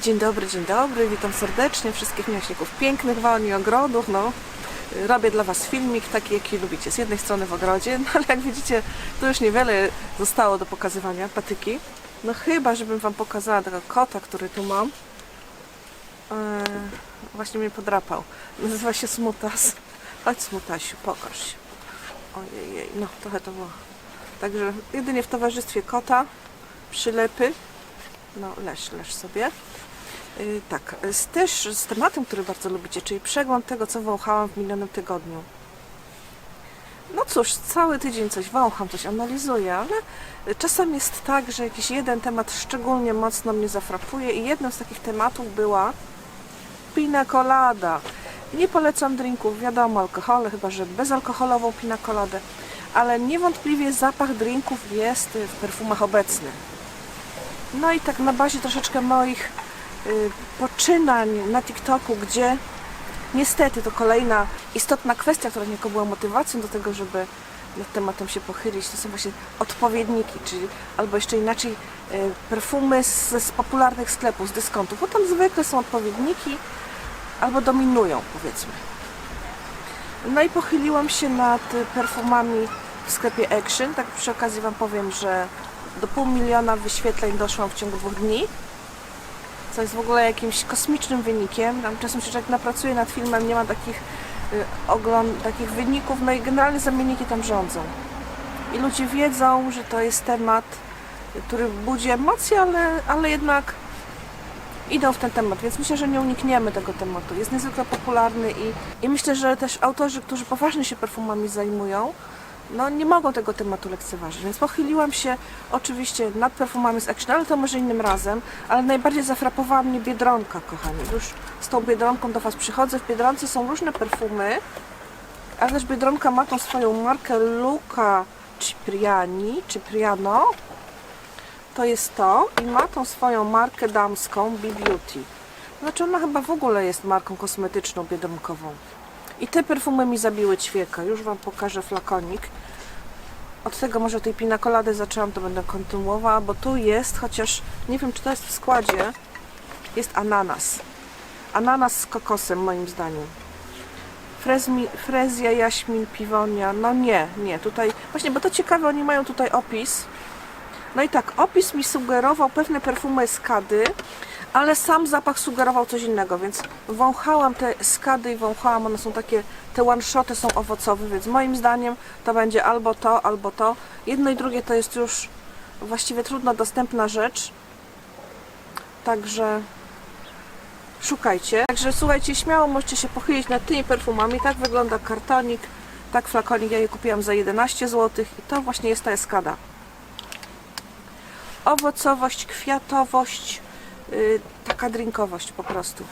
Dzień dobry, dzień dobry, witam serdecznie wszystkich miłośników pięknych woni i ogrodów. No, robię dla Was filmik taki, jaki lubicie. Z jednej strony w ogrodzie, no ale jak widzicie, to już niewiele zostało do pokazywania, patyki. No chyba, żebym Wam pokazała tego kota, który tu mam. Eee, właśnie mnie podrapał. Nazywa się Smutas. Chodź Smutasiu, pokaż się. Ojej, no trochę to było. Także jedynie w towarzystwie kota, przylepy. No, leż, leż sobie. Yy, tak, z, też z tematem, który bardzo lubicie, czyli przegląd tego, co wąchałam w minionym tygodniu. No cóż, cały tydzień coś wącham, coś analizuję, ale czasem jest tak, że jakiś jeden temat szczególnie mocno mnie zafrapuje i jednym z takich tematów była pina colada. Nie polecam drinków, wiadomo, alkohole, chyba że bezalkoholową pina coladę, ale niewątpliwie zapach drinków jest w perfumach obecny. No i tak na bazie troszeczkę moich y, poczynań na TikToku, gdzie niestety to kolejna istotna kwestia, która niejako była motywacją do tego, żeby nad tematem się pochylić, to są właśnie odpowiedniki, czyli albo jeszcze inaczej y, perfumy z, z popularnych sklepów, z dyskontów, bo tam zwykle są odpowiedniki albo dominują powiedzmy. No i pochyliłam się nad perfumami w sklepie Action, tak przy okazji Wam powiem, że do pół miliona wyświetleń doszłam w ciągu dwóch dni. Co jest w ogóle jakimś kosmicznym wynikiem. Tam czasem się człowiek napracuje nad filmem, nie ma takich y, ogląd, takich wyników, no i generalnie zamienniki tam rządzą. I ludzie wiedzą, że to jest temat, który budzi emocje, ale, ale jednak idą w ten temat, więc myślę, że nie unikniemy tego tematu. Jest niezwykle popularny i, i myślę, że też autorzy, którzy poważnie się perfumami zajmują, no nie mogą tego tematu lekceważyć, więc pochyliłam się oczywiście nad perfumami z Action, ale to może innym razem, ale najbardziej zafrapowała mnie Biedronka, kochani. Już z tą Biedronką do Was przychodzę. W Biedronce są różne perfumy, ale też Biedronka ma tą swoją markę Luca Cipriani, Cipriano. To jest to i ma tą swoją markę damską Be Beauty. Znaczy ona chyba w ogóle jest marką kosmetyczną biedronkową. I te perfumy mi zabiły ćwieka. Już Wam pokażę flakonik. Od tego może tej pinakolady zaczęłam, to będę kontynuowała, bo tu jest, chociaż nie wiem czy to jest w składzie, jest ananas. Ananas z kokosem moim zdaniem. Frezmi, frezja, jaśmin, piwonia. No nie, nie, tutaj właśnie, bo to ciekawe, oni mają tutaj opis. No i tak, opis mi sugerował pewne perfumy skady, ale sam zapach sugerował coś innego, więc wąchałam te skady i wąchałam, one są takie, te one-shoty są owocowe, więc moim zdaniem to będzie albo to, albo to. Jedno i drugie to jest już właściwie trudno dostępna rzecz, także szukajcie. Także słuchajcie, śmiało możecie się pochylić nad tymi perfumami, tak wygląda kartonik, tak flakonik, ja je kupiłam za 11 zł i to właśnie jest ta eskada. Owocowość, kwiatowość, taka drinkowość po prostu.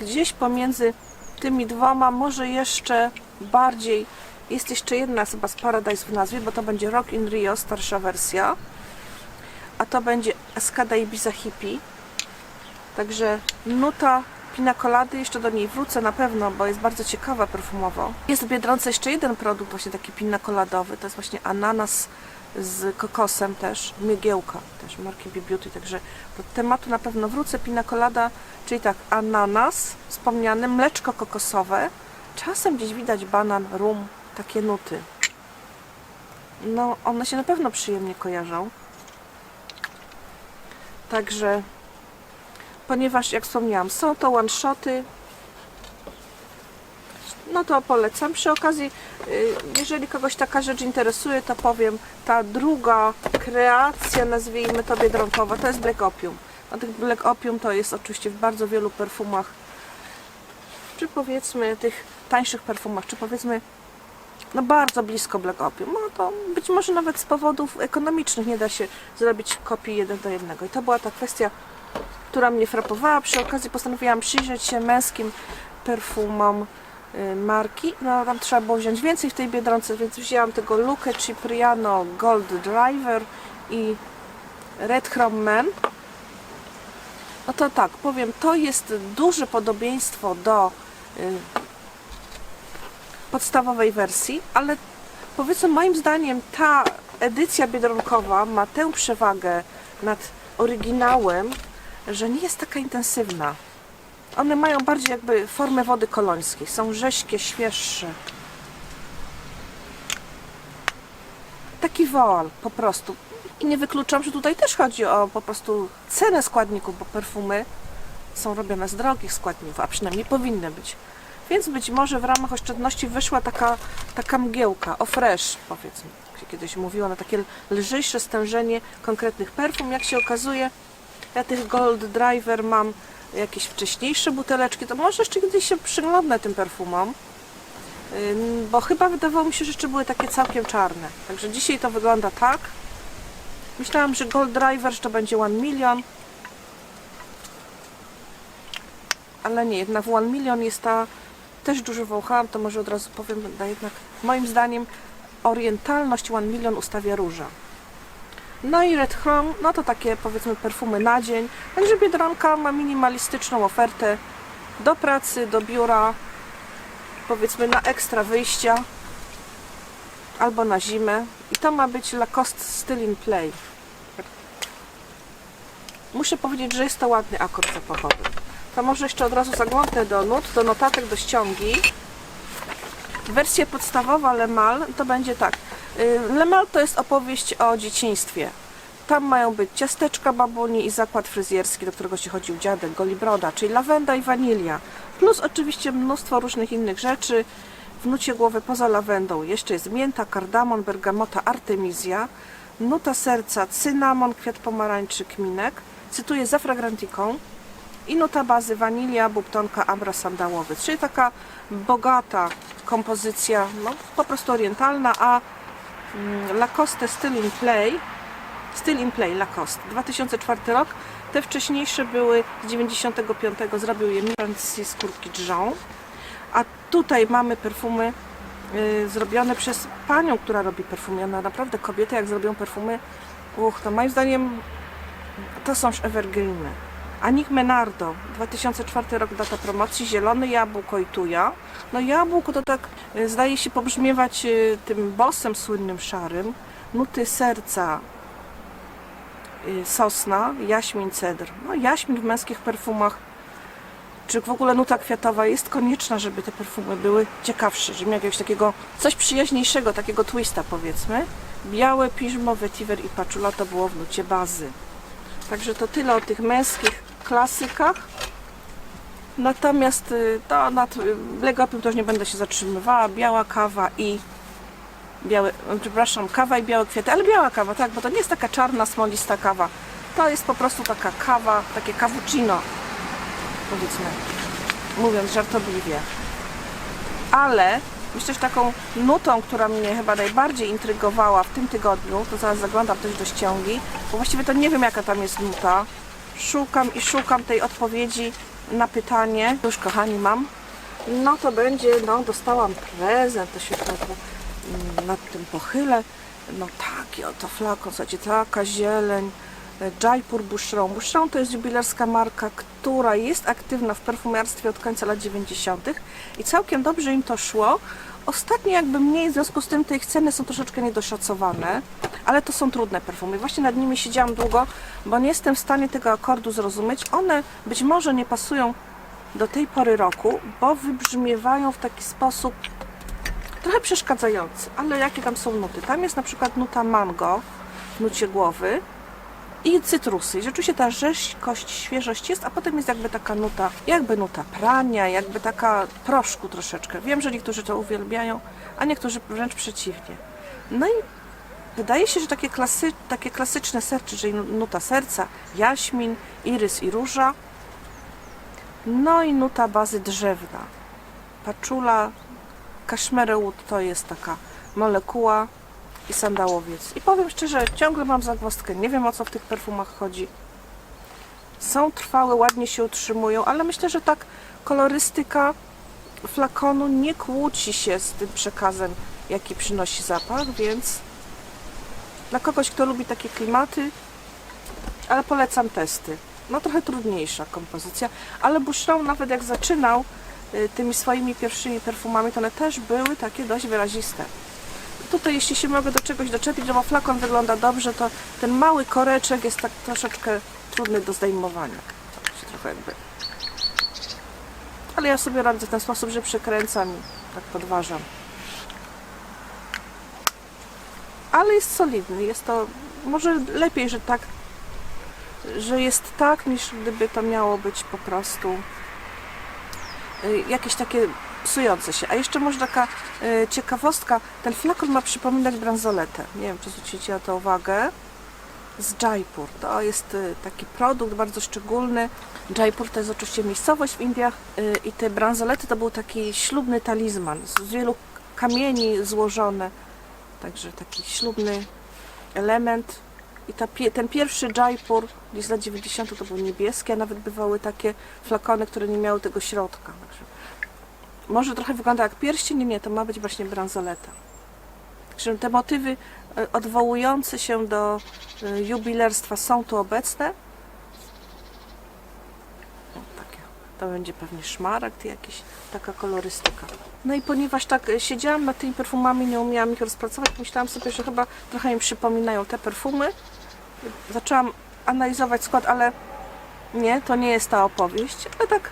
Gdzieś pomiędzy tymi dwoma, może jeszcze bardziej, jest jeszcze jedna chyba z Paradise w nazwie, bo to będzie Rock in Rio, starsza wersja. A to będzie Escada Ibiza Hippie. Także nuta pina colady, jeszcze do niej wrócę na pewno, bo jest bardzo ciekawa perfumowo. Jest w Biedronce jeszcze jeden produkt właśnie taki pina coladowy, to jest właśnie ananas z kokosem też, mygiełka też, marki Be Beauty, także do tematu na pewno wrócę. Pina colada, czyli tak, ananas wspomniany, mleczko kokosowe, czasem gdzieś widać banan, rum, takie nuty. No, one się na pewno przyjemnie kojarzą. Także ponieważ jak wspomniałam, są to one-shoty, no to polecam. Przy okazji, y, jeżeli kogoś taka rzecz interesuje, to powiem, ta druga kreacja, nazwijmy to biedronkowa, to jest Black Opium. A tych Black Opium to jest oczywiście w bardzo wielu perfumach, czy powiedzmy tych tańszych perfumach, czy powiedzmy no bardzo blisko Black Opium. No to być może nawet z powodów ekonomicznych nie da się zrobić kopii jeden do jednego. I to była ta kwestia która mnie frapowała. Przy okazji postanowiłam przyjrzeć się męskim perfumom marki. No tam trzeba było wziąć więcej w tej Biedronce, więc wzięłam tego Luke Cipriano Gold Driver i Red Chrome Man. No to tak, powiem, to jest duże podobieństwo do y, podstawowej wersji, ale powiedzmy moim zdaniem ta edycja biedronkowa ma tę przewagę nad oryginałem, że nie jest taka intensywna. One mają bardziej jakby formę wody kolońskiej. Są rześkie, świeższe. Taki woal po prostu. I nie wykluczam, że tutaj też chodzi o po prostu cenę składników, bo perfumy są robione z drogich składników, a przynajmniej powinny być. Więc być może w ramach oszczędności wyszła taka, taka mgiełka, o fresh powiedzmy, jak kiedyś mówiło, na takie lżejsze stężenie konkretnych perfum. Jak się okazuje, ja tych Gold Driver mam jakieś wcześniejsze buteleczki, to może jeszcze kiedyś się przyglądnę tym perfumom, bo chyba wydawało mi się, że jeszcze były takie całkiem czarne. Także dzisiaj to wygląda tak. Myślałam, że Gold Driver to będzie 1 milion, ale nie, jednak w 1 milion jest ta, też dużo wąchałam, to może od razu powiem, jednak moim zdaniem orientalność 1 milion ustawia róża. No i Red Chrome, no to takie powiedzmy perfumy na dzień. Także Biedronka ma minimalistyczną ofertę do pracy, do biura, powiedzmy na ekstra wyjścia albo na zimę. I to ma być Lacoste Still in Play. Muszę powiedzieć, że jest to ładny akord zapachowy. To może jeszcze od razu zaglądnę do nut, do notatek, do ściągi. Wersja podstawowa Le Mal to będzie tak. Y, Le Mal to jest opowieść o dzieciństwie. Tam mają być ciasteczka babuni i zakład fryzjerski, do którego się chodził dziadek, golibroda, czyli lawenda i wanilia. Plus oczywiście mnóstwo różnych innych rzeczy. W nucie głowy poza lawendą jeszcze jest mięta, kardamon, bergamota, artemizja, nuta serca, cynamon, kwiat pomarańczy, kminek. Cytuję za fragrantiką. I nuta bazy wanilia, bubtonka, abra sandałowy. Czyli taka bogata kompozycja, no po prostu orientalna, a Lacoste Still in Play Still in Play Lacoste 2004 rok. Te wcześniejsze były z 95 zrobił je Francis skórki Dijon. A tutaj mamy perfumy y, zrobione przez panią, która robi perfumy. Ona naprawdę kobiety jak zrobią perfumy, uch, to moim zdaniem to są już evergreeny. Anik Menardo, 2004 rok data promocji, zielony jabłko i tuja. No jabłko to tak y, zdaje się pobrzmiewać y, tym bossem słynnym szarym. Nuty serca, y, sosna, jaśmin, cedr. No jaśmin w męskich perfumach, czy w ogóle nuta kwiatowa jest konieczna, żeby te perfumy były ciekawsze, żeby miały jakiegoś takiego, coś przyjaźniejszego, takiego twista powiedzmy. Białe, piżmo, vetiver i patchoula to było w nucie bazy. Także to tyle o tych męskich klasykach. Natomiast y, to nad y, legopym to już nie będę się zatrzymywała. Biała kawa i białe, przepraszam, kawa i białe kwiaty, ale biała kawa, tak, bo to nie jest taka czarna, smolista kawa. To jest po prostu taka kawa, takie cappuccino, powiedzmy, mówiąc żartobliwie. Ale myślę, że taką nutą, która mnie chyba najbardziej intrygowała w tym tygodniu, to zaraz zaglądam też do ściągi, bo właściwie to nie wiem jaka tam jest nuta. Szukam i szukam tej odpowiedzi na pytanie. Już kochani mam. No to będzie, no dostałam prezent, to się tak nad tym pochylę. No taki oto flakon, słuchajcie, taka zieleń. e, Jaipur Boucheron. Boucheron to jest jubilerska marka, która jest aktywna w perfumiarstwie od końca lat 90. i całkiem dobrze im to szło. Ostatnio jakby mniej, w związku z tym te ich ceny są troszeczkę niedoszacowane, ale to są trudne perfumy. Właśnie nad nimi siedziałam długo, bo nie jestem w stanie tego akordu zrozumieć. One być może nie pasują do tej pory roku, bo wybrzmiewają w taki sposób trochę przeszkadzający. Ale jakie tam są nuty? Tam jest na przykład nuta mango w nucie głowy i cytrusy. Rzeczywiście ta rzeźkość, świeżość jest, a potem jest jakby taka nuta, jakby nuta prania, jakby taka proszku troszeczkę. Wiem, że niektórzy to uwielbiają, a niektórzy wręcz przeciwnie. No i wydaje się, że takie, klasy, takie klasyczne serce, czyli nuta serca, jaśmin, irys i róża, no i nuta bazy drzewna. Paczula, kaszmerełód to jest taka molekuła i sandałowiec. I powiem szczerze, ciągle mam zagwozdkę. Nie wiem o co w tych perfumach chodzi. Są trwałe, ładnie się utrzymują, ale myślę, że tak kolorystyka flakonu nie kłóci się z tym przekazem, jaki przynosi zapach, więc dla kogoś, kto lubi takie klimaty, ale polecam testy. No trochę trudniejsza kompozycja, ale Boucheron nawet jak zaczynał y, tymi swoimi pierwszymi perfumami, to one też były takie dość wyraziste. Tutaj, jeśli się mogę do czegoś doczepić, bo flakon wygląda dobrze, to ten mały koreczek jest tak troszeczkę trudny do zdejmowania. Tak się trochę jakby... Ale ja sobie radzę w ten sposób, że przykręcam i tak podważam. Ale jest solidny, jest to może lepiej, że tak, że jest tak, niż gdyby to miało być po prostu y, jakieś takie psujące się. A jeszcze może taka y, ciekawostka, ten flakon ma przypominać bransoletę. Nie wiem, czy zwrócicie na to uwagę. Z Jaipur. To jest y, taki produkt bardzo szczególny. Jaipur to jest oczywiście miejscowość w Indiach y, i te bransolety to był taki ślubny talizman z wielu kamieni złożone. Także taki ślubny element. I ta, ten pierwszy Jaipur gdzieś z lat 90 to był niebieski, a nawet bywały takie flakony, które nie miały tego środka. Także może trochę wygląda jak pierścień, nie, to ma być właśnie bransoleta. Także te motywy e, odwołujące się do e, jubilerstwa są tu obecne. To będzie pewnie szmaragd jakiś, taka kolorystyka. No i ponieważ tak e, siedziałam nad tymi perfumami, nie umiałam ich rozpracować, myślałam sobie, że chyba trochę im przypominają te perfumy. Zaczęłam analizować skład, ale nie, to nie jest ta opowieść, ale tak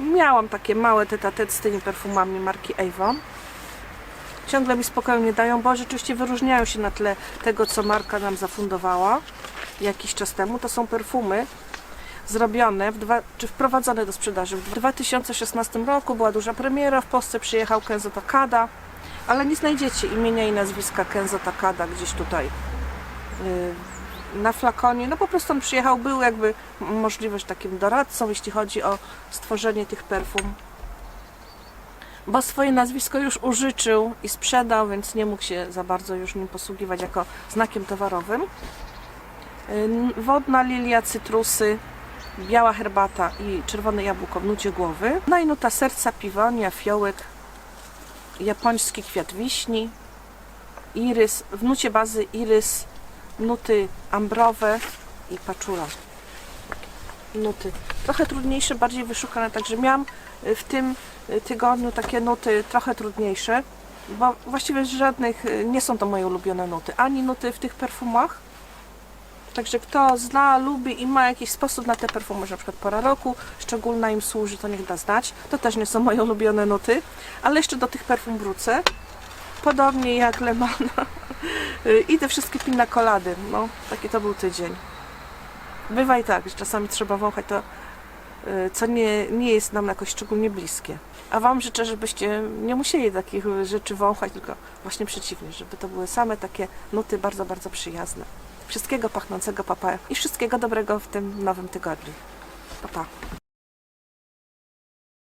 miałam takie małe tete z tymi perfumami marki Avon. Ciągle mi spokoju nie dają, bo rzeczywiście wyróżniają się na tle tego, co marka nam zafundowała jakiś czas temu. To są perfumy zrobione, dwa, czy wprowadzone do sprzedaży. W 2016 roku była duża premiera, w Polsce przyjechał Kenzo Takada, ale nie znajdziecie imienia i nazwiska Kenzo Takada gdzieś tutaj yy, na flakonie. No po prostu on przyjechał, był jakby możliwość takim doradcą, jeśli chodzi o stworzenie tych perfum. Bo swoje nazwisko już użyczył i sprzedał, więc nie mógł się za bardzo już nim posługiwać jako znakiem towarowym. Ym, Wodna lilia, cytrusy, biała herbata i czerwone jabłko w nucie głowy. No i serca, piwonia, fiołek, japoński kwiat wiśni, irys, w nucie bazy irys, nuty ambrowe i paczula. Nuty trochę trudniejsze, bardziej wyszukane, także miałam y, w tym y, tygodniu takie nuty trochę trudniejsze, bo właściwie żadnych y, nie są to moje ulubione nuty, ani nuty w tych perfumach. Także kto zna, lubi i ma jakiś sposób na te perfumy, na przykład pora roku szczególna im służy, to niech da znać. To też nie są moje ulubione nuty, ale jeszcze do tych perfum wrócę. Podobnie jak Lemana i te wszystkie pina kolady. No, taki to był tydzień. Bywa i tak, że czasami trzeba wąchać to, y, co nie, nie jest nam jakoś szczególnie bliskie. A Wam życzę, żebyście nie musieli takich rzeczy wąchać, tylko właśnie przeciwnie, żeby to były same takie nuty bardzo, bardzo przyjazne. Wszystkiego pachnącego papa i wszystkiego dobrego w tym nowym tygodniu. Pa, pa.